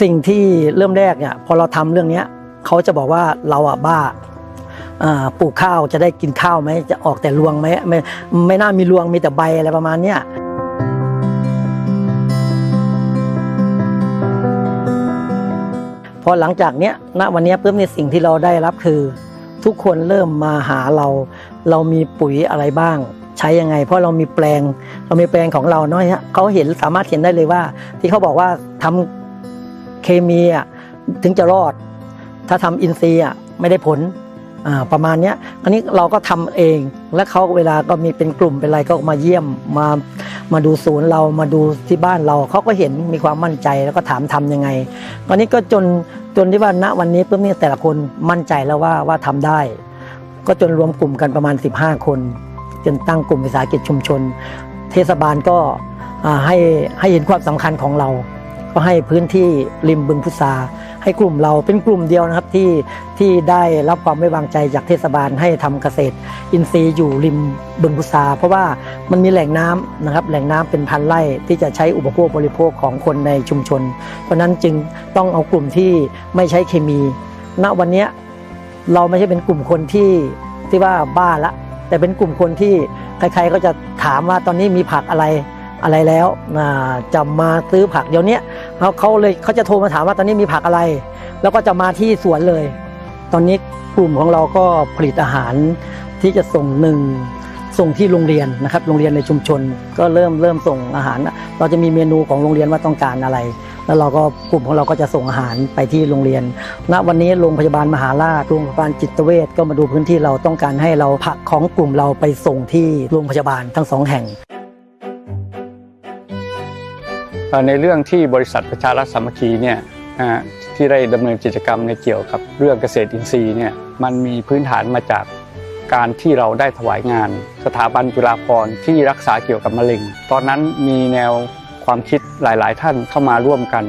สิ่งที่เริ่มแรกเนี่ยพอเราทำเรื่องเนี้ยเขาจะบอกว่าเราอะบ้าปลูกข้าวจะได้กินข้าวไหมจะออกแต่รวงไหมไม่ไม่น่ามีรวงมีแต่ใบอะไรประมาณเนี้ยพอหลังจากเนี้ยณวันนี้ปุ๊บเนี่ยสิ่งที่เราได้รับคือ ทุกคนเริ่มมาหาเรา เรามีปุ๋ยอะไรบ้าง ใช้ยังไง เพราะเรามีแปลง เรามีแปลงของเราเนาะฮะเขาเห็นสามารถเห็นได้เลยว่า ที่เขาบอกว่าทำ เคมีอะถึงจะรอด ถ้าทำอินทรีย์อะไม่ได้ผลอ่าประมาณเนี้ยอันนี้เราก็ทำเอง และเขาเวลาก็มีเป็นกลุ่มเป็นอะไรก็มาเยี่ยมมามาดูศูนย์เรามาดูที่บ้านเราเขาก็เห็นมีความมั่นใจแล้วก็ถามทำยังไงตอนนี้ก็จนจนที่ว่าณวันนี้ปุ๊บเนี่ยแต่ละคนมั่นใจแล้วว่าว่าทำได้ ก็จนรวมกลุ่มกันประมาณ 15 คน จนตั้งกลุ่มวิสาหกิจชุมชน เทศบาลก็ให้ให้เห็นความสำคัญของเรา ก็ให้พื้นที่ริมบึงพุทราให้กลุ่มเราเป็นกลุ่มเดียวนะครับที่ที่ได้รับความไว้วางใจจากเทศบาลให้ทำเกษตร อินทรีย์อยู่ริมบึงพุทราเพราะว่ามันมีแหล่งน้ำนะครับแหล่งน้ำเป็นพันไร่ที่จะใช้อุปโภคบริโภคของคนในชุมชน เพราะนั้นจึงต้องเอากลุ่มที่ไม่ใช้เคมี ณวันนี้เราไม่ใช่เป็นกลุ่มคนที่ที่ว่าบ้าละ แต่เป็นกลุ่มคนที่ใครๆก็จะถามว่าตอนนี้มีผักอะไร อะไรแล้วจะมาซื้อผักเดี๋ยวนี้เขาเขาเลยเขาจะโทรมาถามว่าตอนนี้มีผักอะไร แล้วก็จะมาที่สวนเลย ตอนนี้กลุ่มของเราก็ผลิตอาหารที่จะส่งหนึ่งส่งที่โรงเรียนนะครับโรงเรียนในชุมชนก็เริ่มเริ่มส่งอาหาร เราจะมีเมนูของโรงเรียนว่าต้องการอะไร แล้วเราก็กลุ่มของเราก็จะส่งอาหารไปที่โรงเรียน ณวันนี้โรงพยาบาลมหาราชโรงพยาบาลจิตเวชก็มาดูพื้นที่เราต้องการให้เราผักของกลุ่มเราไปส่งที่โรงพยาบาลทั้งสองแห่ง ในเรื่องที่บริษัทประชารัฐสามัคคีเนี่ยที่ได้ดำเนินกิจกรรมในเกี่ยวกับเรื่องเกษตรอินทรีย์เนี่ยมันมีพื้นฐานมาจากการที่เราได้ถวายงาน สถาบันจุฬาภรณ์ที่รักษาเกี่ยวกับมะเร็ง ตอนนั้นมีแนวความคิดหลาย ๆ ท่านเข้ามาร่วมกัน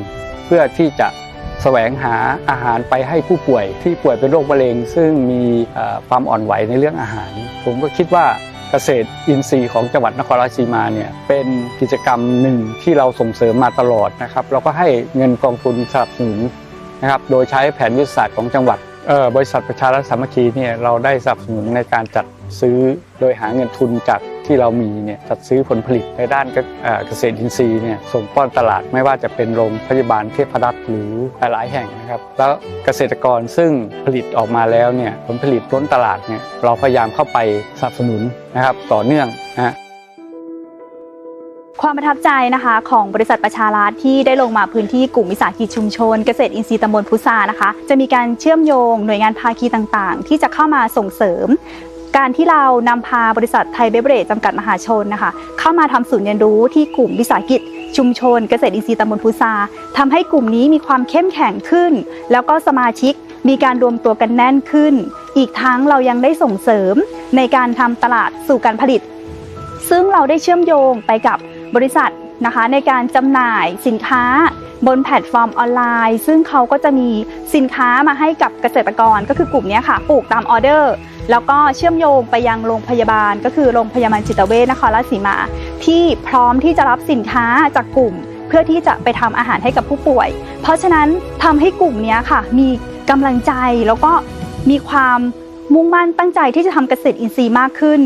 เพื่อที่จะแสวงหาอาหารไปให้ผู้ป่วยที่ป่วยเป็นโรคมะเร็ง ซึ่งมีความอ่อนไหวในเรื่องอาหาร ผมก็คิดว่า เกษตรอินทรีย์ของจังหวัดนครราชสีมาเนี่ยเป็นกิจกรรมหนึ่งที่เราส่งเสริมมาตลอดนะครับเราก็ให้เงินกองทุนสนับสนุนนะครับโดยใช้แผนยุทธศาสตร์ของจังหวัดเอ่อบริษัทประชารัฐสามัคคีเนี่ยเราได้สนับสนุนในการจัดซื้อโดยหาเงินทุนจาก ที่เรามีเนี่ยจัดซื้อผลผลิตในด้านเกษตรอินทรีย์เนี่ยส่งป้อนตลาดไม่ว่าจะเป็นโรงพยาบาลเทพรัตน์หรือหลายแห่งนะครับ แล้วเกษตรกรซึ่งผลิตออกมาแล้วเนี่ยผลผลิตล้นตลาดเนี่ยเราพยายามเข้าไปสนับสนุนนะครับต่อเนื่องนะฮะความประทับใจนะคะของบริษัทประชารัฐที่ได้ลงมาพื้นที่กลุ่มวิสาหกิจชุมชน เกษตรอินทรีย์ตำบลพุทรานะคะ จะมีการเชื่อมโยงหน่วยงานภาคีต่างๆ ที่จะเข้ามาส่งเสริม การที่เรานำพาบริษัทไทยเบเบเรจจำกัดมหาชนนะคะ เข้ามาทำศูนย์เรียนรู้ที่กลุ่มวิสาหกิจ ชุมชน เกษตรอินทรีย์ตำบลพุทราทำให้กลุ่มนี้มีความเข้มแข็งขึ้น แล้วก็สมาชิกมีการรวมตัวกันแน่นขึ้น อีกทั้งเรายังได้ส่งเสริมในการทำตลาดสู่การผลิต ซึ่งเราได้เชื่อมโยงไปกับบริษัท นะคะในการจำหน่ายสินค้าบนแพลตฟอร์มออนไลน์ ซึ่งเขาก็จะมีสินค้ามาให้กับเกษตรกรก็คือกลุ่มนี้ค่ะปลูกตามออเดอร์ แล้วก็เชื่อมโยงไปยังโรงพยาบาล ก็คือโรงพยาบาลจิตเวชนครราชสีมา ที่พร้อมที่จะรับสินค้าจากกลุ่ม เพื่อที่จะไปทำอาหารให้กับผู้ป่วย เพราะฉะนั้นทำให้กลุ่มนี้ค่ะ มีกำลังใจแล้วก็มีความมุ่งมั่นตั้งใจที่จะทำเกษตรอินทรีย์มากขึ้น